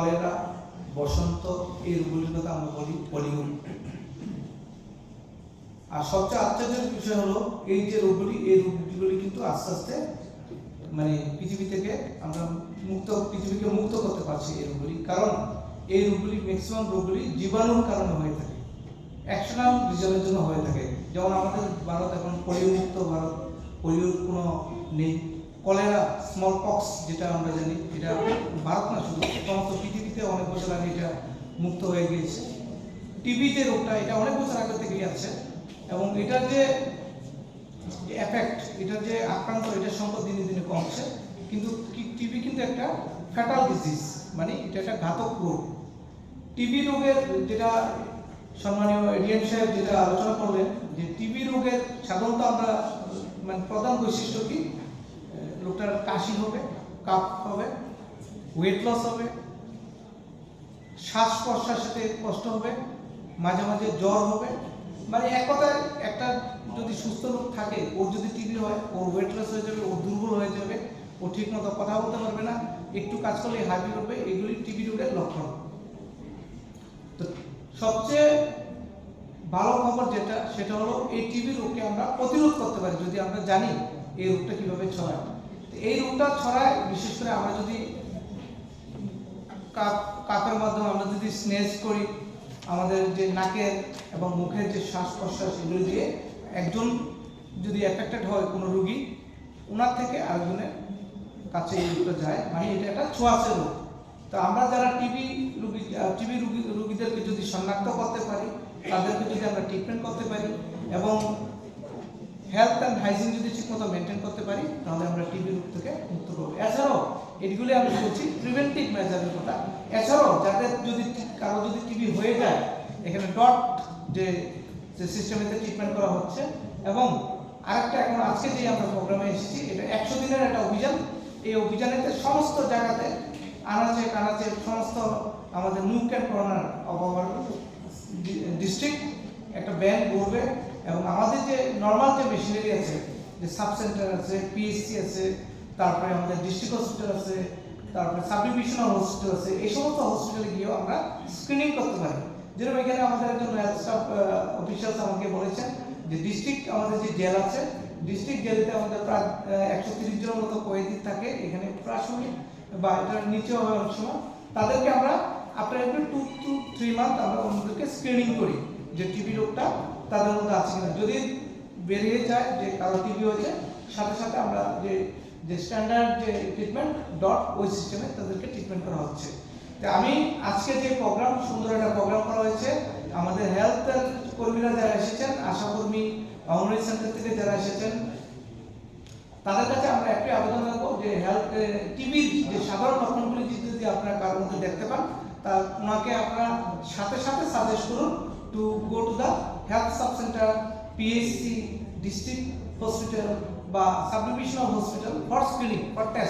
Cholera, বসন্ত, এই রোগগুলির কথা আমরা বলি পলিও আর সবচেয়ে আশ্চর্যের বিষয় হলো, এই যে রোগগুলি এই রোগগুলি কিন্তু আস্তে আস্তে মানে পৃথিবী থেকে আমরা মুক্ত, পৃথিবীকে মুক্ত করতে পারছি এই রোগগুলি কারণ এই রোগগুলি ম্যাক্সিমাম রোগগুলি জীবাণুর কারণে হয়ে থাকে। অ্যাকশনাল রিজনের জন্য হয়ে থাকে। যেমন আমাদের ভারত এখন পোলিও মুক্ত ভারত পোলিওর কোনো নেই। কলেরা স্মল পক্স যেটা আমরা জানি, এটা ভারত না, শুধু সমস্ত পৃথিবীতে অনেক বছর আগে এটা মুক্ত হয়ে গিয়েছে। টিবি যে রোগটা এটা অনেক বছর আগে থেকেই আছে এবং এটার যে এফেক্ট এটার যে আক্রান্ত, এটার সংখ্যা দিনে দিনে কমছে। কিন্তু টিবি কিন্তু একটা ফ্যাটাল ডিজিজ মানে এটা একটা ঘাতক রোগ। টিবি রোগের যেটা সম্মানীয় এডিএম সাহেব যেটা আলোচনা করলেন, যে টিবি রোগের সাধারণত আমরা মানে প্রধান বৈশিষ্ট্য কি? লোকটার কাশি হবে, কাপ হবে ওয়েট লস হবে শ্বাস প্রশ্বাসেতে কষ্ট হবে, মাঝে মাঝে জ্বর হবে। মানে এক কথায় একটা যদি সুস্থ লোক থাকে, ওর যদি টিবি হয়, ওর ওয়েট লস হয়ে যাবে, ও দুর্বল হয়ে যাবে, ও ঠিক মতো কথা বলতে পারবে না, একটু কাজ করলে হাইপি করবে এগুলি টিবি রোগের লক্ষণ। তো সবচেয়ে ভালো খবর যেটা, সেটা হলো এই টিবি রোগকে আমরা প্রতিরোধ করতে পারি। যদি আমরা জানি এই রোগটা কীভাবে ছড়ায়? এই রোগটা ছড়ায়, বিশেষ করে আমরা যদি কাপ কাপের মাধ্যমে আমরা যদি স্নেচ করি, আমাদের যে নাকের এবং মুখের যে শ্বাস প্রশ্বাস এগুলো দিয়ে একজন যদি এফেক্টেড হয় কোনো রুগী ওনার থেকে আরেকজনের কাছে এই রোগটা যায়। মানে এটা একটা ছোঁয়াচে রোগ তো আমরা যারা টিবি রুগী টিবি রুগী, রুগীদেরকে যদি শনাক্ত করতে পারি, তাদেরকে যদি আমরা ট্রিটমেন্ট করতে পারি এবং হেলথ অ্যান্ড হাইজিন যদি ঠিকমতো মেনটেন করতে পারি, তাহলে আমরা টিবি রোগ থেকে মুক্ত করব এছাড়াও, এগুলি আমি বলছি প্রিভেন্টিভ মেজারের কথা। এছাড়াও, যাদের যদি কারও যদি টিবি হয়ে যায়, এখানে ডট যে যে সিস্টেমেতে ট্রিটমেন্ট করা হচ্ছে, এবং আরেকটা এখন আজকে যে আমরা প্রোগ্রামে এসেছি, এটা একশো দিনের একটা অভিযান। এই অভিযানেতে সমস্ত জায়গাতে আনাচে কানাচে সমস্ত আমাদের nook and corner of district একটা ব্যান করবে। এবং আমাদের যে নর্মাল যে মেশিনারি আছে, যে সাব সেন্টার আছে পিএসসি আছে, তারপরে আমাদের ডিস্ট্রিক্ট হসপিটাল আছে, তারপরে সাব ডিভিশনাল হসপিটাল আছে, এই সমস্ত হসপিটালে গিয়েও আমরা স্ক্রিনিং করতে পারি। যেরকম এখানে আমাদের একজন স্টাফ অফিসার্স আমাকে বলেছেন যে ডিস্ট্রিক্ট আমাদের যে জেল আছে ডিস্ট্রিক্ট জেলেতে আমাদের প্রায় একশো তিরিশ জনের মতো কয়েদি থাকে এখানে প্রাসঙ্গিক বা এটার নিচেও হয় অনেক সময়। তাদেরকে আমরা আপনার একটু টু টু থ্রি মান্থ আমরা অন্যদেরকে স্ক্রিনিং করি। যে টিবি রোগটা তাদের মধ্যে আছে কিনা যদি বেরিয়ে যায় যে কারও টিবি হয়েছে, সাথে সাথে আমরা যে যে স্ট্যান্ডার্ড যে ট্রিটমেন্ট ডট ওই সিস্টেমে তাদেরকে ট্রিটমেন্ট করা হচ্ছে। তো আমি আজকে যে প্রোগ্রাম সুন্দর একটা প্রোগ্রাম করা হয়েছে, আমাদের হেলথ কর্মীরা যারা এসেছেন, আশাকর্মী অঙ্গনওয়াড়ি সেন্টার থেকে যারা এসেছেন, তাদের কাছে আমরা একটাই আবেদন রাখব যে হেলথ টিভির যে সাধারণ লক্ষণগুলি যদি আপনারা কারোর মধ্যে দেখতে পান, তা ওনাকে আপনারা সাথে সাথে সাজেস্ট করুন। Go to the health sub centre PHC district hospital বা sub divisional hospital for for test